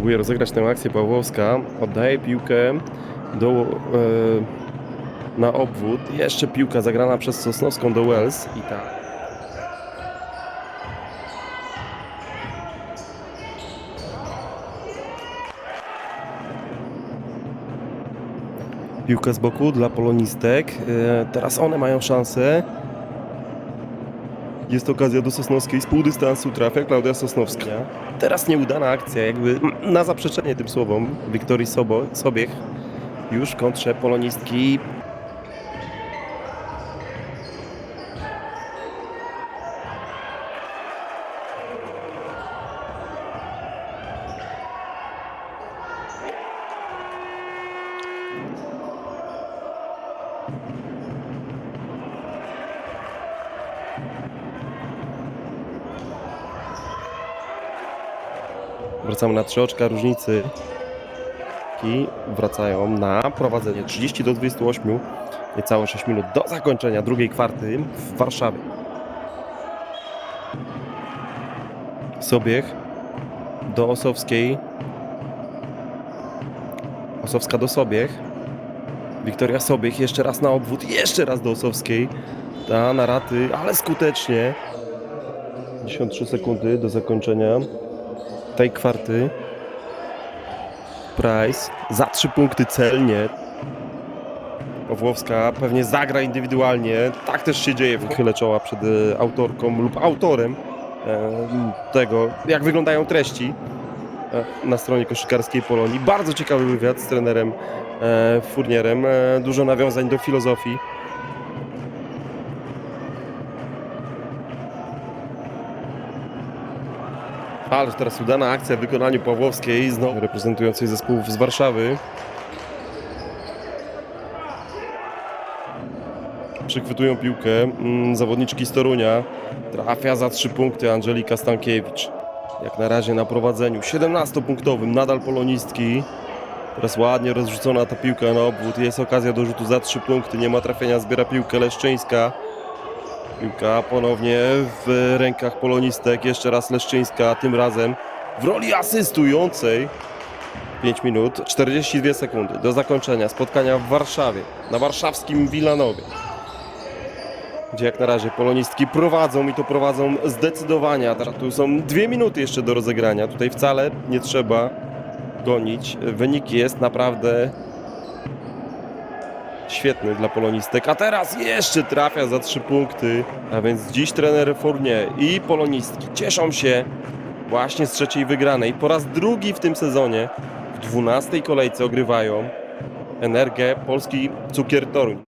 Próbuje rozegrać tę akcję Pawłowska. Oddaje piłkę do, e, na obwód. Jeszcze piłka zagrana przez Sosnowską do Wells. I tak. Piłka z boku dla polonistek. E, Teraz one mają szansę. Jest okazja do Sosnowskiej z pół dystansu trafia Klaudia Sosnowska. Teraz nieudana akcja, jakby na zaprzeczenie tym słowom Wiktorii Sobo, Sobiech. Już kontrze polonistki. Wracamy na trzy oczka różnicy. I wracają na prowadzenie 30 do 28. Niecałe 6 minut do zakończenia drugiej kwarty w Warszawie. Sobiech do Osowskiej. Osowska do Sobiech. Wiktoria Sobiech jeszcze raz na obwód, jeszcze raz do Osowskiej. Ta na raty, ale skutecznie. 53 sekundy do zakończenia tej kwarty. Price za trzy punkty celnie. Pawłowska pewnie zagra indywidualnie. Tak też się dzieje. Wychylę czoła przed e, autorką lub autorem e, tego, jak wyglądają treści e, na stronie koszykarskiej Polonii. Bardzo ciekawy wywiad z trenerem Furnierem. Dużo nawiązań do filozofii. Ależ teraz udana akcja w wykonaniu Pawłowskiej, znowu reprezentującej zespołów z Warszawy. Przechwytują piłkę mm, zawodniczki z Torunia. Trafia za trzy punkty Angelika Stankiewicz. Jak na razie na prowadzeniu 17-punktowym, nadal polonistki. Teraz ładnie rozrzucona ta piłka na obwód. Jest okazja do rzutu za trzy punkty. Nie ma trafienia, zbiera piłkę Leszczyńska. Piłka ponownie w rękach polonistek. Jeszcze raz Leszczyńska, tym razem w roli asystującej. 5 minut, 42 sekundy do zakończenia spotkania w Warszawie, na warszawskim Wilanowie. Gdzie jak na razie polonistki prowadzą i to prowadzą zdecydowanie. Tu są dwie minuty jeszcze do rozegrania. Tutaj wcale nie trzeba gonić. Wynik jest naprawdę świetny dla polonistek. A teraz jeszcze trafia za trzy punkty. A więc dziś trener Fournier i polonistki cieszą się właśnie z trzeciej wygranej. Po raz drugi w tym sezonie w dwunastej kolejce ogrywają Energię Polski Cukier Toruń.